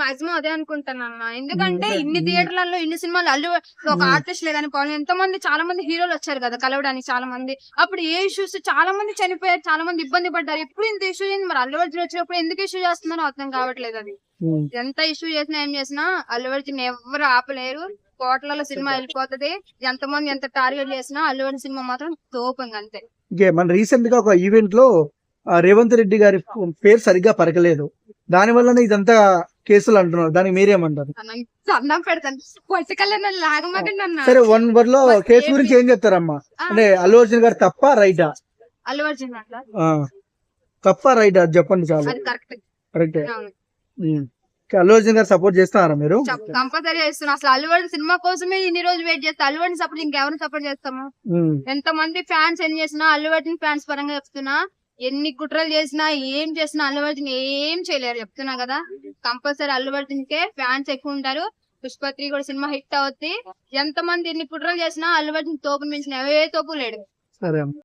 Maximum అదే అనుకుంటాను అన్న ఎందుకంటే ఇన్ని. థియేటర్లలో ఇన్ని సినిమాలు అల్లు ఒక. ఆర్టిస్ట్ కానీ పవన్ ఎంతో మంది చాలా మంది హీరోలు వచ్చారు కదా కలవడానికి చాలా మంది. అప్పుడు ఏ ఇష్యూస్ చాలా మంది చనిపోయారు చాలా మంది ఇబ్బంది పడ్డారు. ఎప్పుడు ఇంత ఇష్యూ చేయండి మరి? అల్లు అర్జున్ వచ్చినప్పుడు ఎందుకు ఇష్యూ చేస్తున్నారో అర్థం కావట్లేదు అది. ఎంత ఇష్యూ చేసినా ఏం చేసినా అల్లు అర్జున్ ఎవరు ఆపలేరు. కోట్లలో సినిమా వెళ్ళిపోతది. ఎంత మంది ఎంత టార్గెట్ చేసినా అల్లు అర్జున్ సినిమా మాత్రం తోపంగా అంతే. మన రీసెంట్గా ఒక ఈవెంట్లో రేవంత్ రెడ్డి గారి పేరు సరిగ్గా పరకలేదు. దాని వల్లనే ఇదంతా కేసులు అంటున్నారు. దానికి మీరేమంటారు? సరే వన్ వర్డ్లో కేసు గురించి ఏం చెప్తారమ్మా? అంటే అల్లు అర్జున్ గారు తప్ప రైటా? అల్లు అర్జున్ తప్ప రైటా? చెప్పండి చాలు. కరెక్ట్. అల్లు అర్జున్ గారు సపోర్ట్ చేస్తున్నారా మీరు? కంపల్సరీ చేస్తున్నా. అసలు అల్లు అర్జున్ సినిమా కోసమే ఇన్ని రోజులు వెయిట్ చేస్తా. అల్లు అర్జున్ సపోర్ట్ ఇంకెవరిని సపోర్ట్ చేస్తాము. ఎంత మంది ఫ్యాన్స్ ఎన్ని చేసినా అల్లు అర్జున్ ఫ్యాన్స్ పరంగా చెప్తున్నా. ఎన్ని కుట్రలు చేసినా ఏం చేసినా అల్లు అర్జున్ ఏం చేయలేరు. చెప్తున్నా కదా కంపల్సరీ అల్లు అర్జున్ కే ఫ్యాన్స్ ఎక్కువ ఉంటారు. పుష్ప త్రీ కూడా సినిమా హిట్ అవుద్ది. ఎంత మంది ఎన్ని కుట్రలు చేసినా అల్లు అర్జున్ తోపు మించిన ఏ తోపు లేడు. సరే